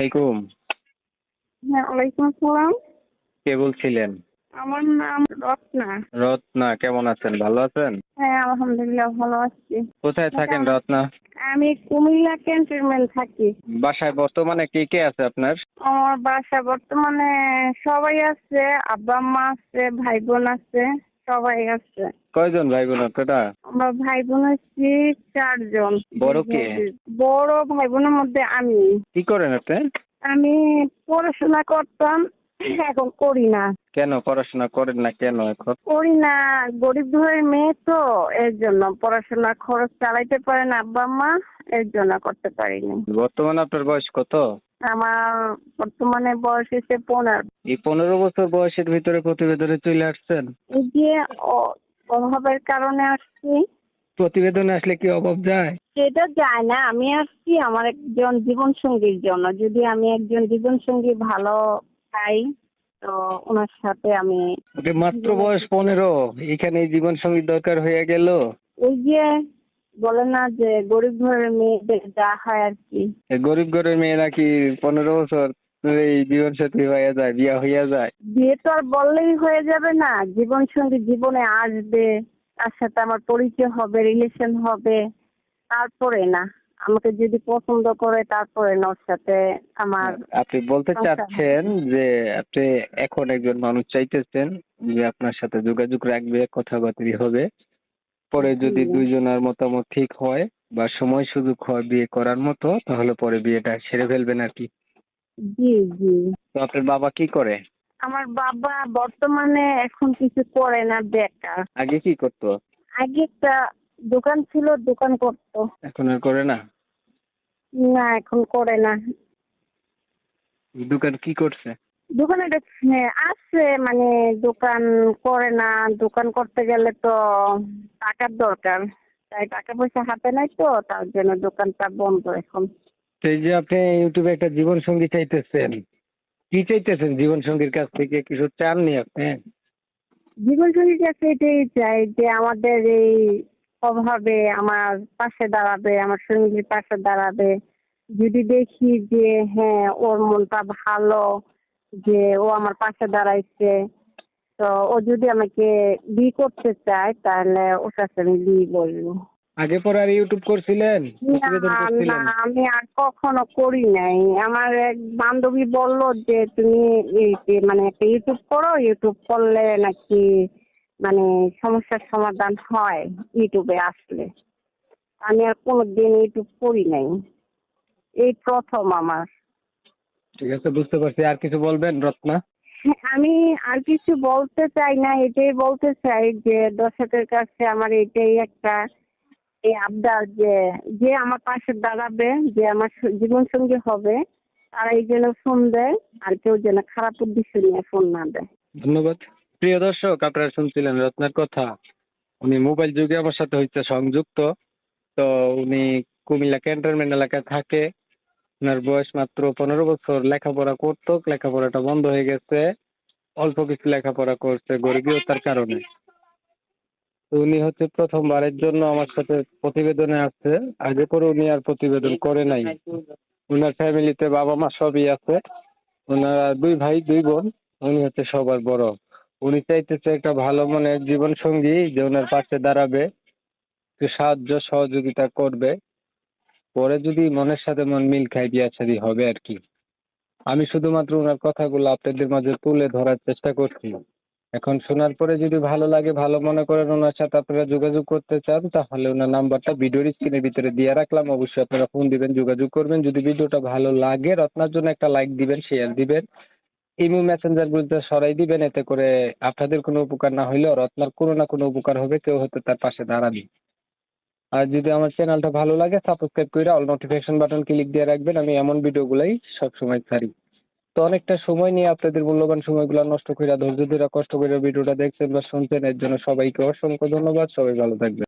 আলাইকুম। হ্যাঁ ওয়ালাইকুম আসসালাম। কে বলছিলেন? আমার নাম রত্না। রত্না কেমন আছেন? ভালো আছেন? হ্যাঁ আলহামদুলিল্লাহ ভালো আছি। কোথায় থাকেন রত্না? আমি কুমিল্লা ক্যান্টনমেন্ট থাকি। বাসায় বর্তমানে কে কে আছে আপনার? আমার বাসা বর্তমানে সবাই আছে আব্বা আম্মা আছে ভাই বোন আছে। সবাই আছে। কয়জন ভাই বোন আপনারা? আমরা ভাই বোন হচ্ছি চারজন। বড় কে? বড় ভাই বোনের মধ্যে আমি। কি করেন আপনি? আমি পড়াশোনা করতাম এখন করি না। কেন পড়াশোনা করেন না কেন এখন? করি না গরিব ঘরের মেয়ে তো এর জন্য পড়াশোনা খরচ চালাইতে পারে না আব্বা আম্মা এর জন্য করতে পারিনি। বর্তমানে আপনার বয়স কত? আমার বর্তমানে বয়স হচ্ছে পনেরো। এই পনেরো বছর বয়সের ভিতরে প্রতিবেদনে চলে আসছেন? এই যে অভাবের কারণে আসছি। প্রতিবেদনে আসলে কি অভাব যায়? সেটা যায় না আমি আসছি আমার একজন জীবন সঙ্গীর জন্য। যদি আমি একজন জীবন সঙ্গী ভালো পাই তো ওনার সাথে আমি মাত্র বয়স পনেরো। এখানে এই জীবন সংগীত দরকার হয়ে গেল। ওই যে বলে না যে গরিব ঘরের মেয়েদের যা হয় আর কি। গরিব ঘরের মেয়ে নাকি পনেরো বছর এই জীবন সাথী হয়ে যায় বিয়া হইয়া যায়? বিয়ে তো আর বললেই হয়ে যাবে না। জীবন সঙ্গী জীবনে আসবে তার সাথে আমার পরিচয় হবে রিলেশন হবে। তারপরে না আমাকে যদি পছন্দ করে তারপরে না ওর সাথে আমার আপনি বলতে। চাচ্ছেন যে আপনি এখন একজন মানুষ চাইতেছেন যে আপনার সাথে যোগাযোগ রাখবে কথাবার্তা হবে। পরে যদি। দুইজনের মতামত ঠিক হয় বা সময় সুযোগ হয় বিয়ে করার মতো তাহলে পরে বিয়েটা সেরে ফেলবেন আর কি। জি জি। তো আপনার বাবা কি করে? আমার বাবা বর্তমানে এখন কিছু করে না বেকার। আগে কি করতো? আগে একটা দোকান ছিল দোকান করতো। এখন আর করে না? না এখন করে না। দোকান কি করছে? দোকানে দেখছে আছে মানে দোকান করে না দোকান করতে গেলে তো টাকার দরকার। তাই টাকা পয়সা হাতে নাই তো তার জন্য দোকানটা বন্ধ এখন। এই যে আপনি ইউটিউবে একটা জীবন সঙ্গী চাইতেছেন কি চাইতেছেন জীবন সঙ্গীর কাছ থেকে? কিছু চাননি আপনি? জীবন সঙ্গীর কাছে এটাই চাই যে আমাদের এই অভাবে আমার পাশে দাঁড়াবে আমার সঙ্গীর পাশে দাঁড়াবে। যদি দেখি যে হ্যাঁ ওর মনটা ভালো যে ও আমার পাশে দাঁড়াইছে। তো ও যদি আমাকে বি করতে চায় তাহলে ওর কাছে আমি বিয়ে বলব। আগে পরে আর ইউটিউব করছিলেন? না আমি আর কখনো করি নাই। আমার এক বান্ধবী বলল যে তুমি মানে একটা ইউটিউব করো ইউটিউব করলে নাকি মানে সমস্যার সমাধান হয় ইউটিউবে আসলে। আমি আর কোনোদিন ইউটিউব করি নাই। এই প্রথম আমার। ঠিক আছে বুঝতে পারছি। আর কিছু বলবেন রত্না? হ্যাঁ, আমি আর কিছু বলতে চাই না এটাই বলতে চাই যে দর্শকের কাছে আমার এটাই একটা এই আবদার যে যে আমার পাশে দাঁড়াবে যে আমার জীবন সঙ্গী হবে তারা এই যেন ফোন দেয় আর কেউ যেন খারাপ উদ্দেশ্য নিয়ে ফোন না দেয়। ধন্যবাদ। প্রিয় দর্শক আপনারা শুনছিলেন রত্নার কথা। উনি মোবাইল যুগে আমার সাথে হচ্ছে সংযুক্ত। তো উনি কুমিল্লা ক্যান্টনমেন্ট এলাকায় থাকে। ওনার বয়স মাত্র পনেরো বছর লেখাপড়া করতো, লেখাপড়াটা বন্ধ হয়ে গেছে, অল্প কিছু লেখাপড়া করছে গরিবীয়তার কারণে। উনি হচ্ছে প্রথমবারের জন্য আমার সাথে প্রতিবেদনে আসছে আগে পরে উনি আর প্রতিবেদন করে নাই। ওনার ফ্যামিলিতে বাবা মা সবই আছে ওনারা দুই ভাই, দুই বোন, উনি হচ্ছে সবার বড়। উনি চাইতেছে একটা ভালো মনের জীবন সঙ্গী যে ওনার পাশে দাঁড়াবে সাহায্য, সহযোগিতা করবে। পরে যদি মনের সাথে মন মিল খায় বিয়া হবে আর কি। আমি শুধুমাত্র ওনার কথাগুলো আপনাদের মাঝে তুলে ধরার চেষ্টা করছি। এখন শোনার পরে যদি ভালো লাগে, ভালো মনে করেন ওনার সাথে আপনারা যোগাযোগ করতে চান, তাহলে ওনার নাম্বারটা ভিডিওর স্ক্রিনের ভিতরে দিয়ে রাখলাম। অবশ্যই আপনারা ফোন দিবেন, যোগাযোগ করবেন। যদি ভিডিওটা ভালো লাগে, রত্নার জন্য একটা লাইক দিবেন শেয়ার দিবেন। ইমো মেসেঞ্জার গুলোতে সরাই দিবেন, এতে করে আপনাদের কোনো উপকার না হইলেও রত্নার কোনো না কোনো উপকার হবে, কেউ হয়তো তার পাশে দাঁড়াবে। আর যদি আমার চ্যানেলটা ভালো লাগে সাবস্ক্রাইব করে অল নোটিফিকেশন বাটন ক্লিক দিয়ে রাখবেন, আমি এমন ভিডিওগুলাই সবসময় ছাড়ি। তো অনেকটা সময় নিয়ে আপনাদের মূল্যবান সময়গুলো নষ্ট করে ধৈর্য ধরে কষ্ট করে ভিডিওটা দেখছেন বা শুনছেন, এর জন্য সবাইকে অসংখ্য ধন্যবাদ। সবাই ভালো থাকবেন।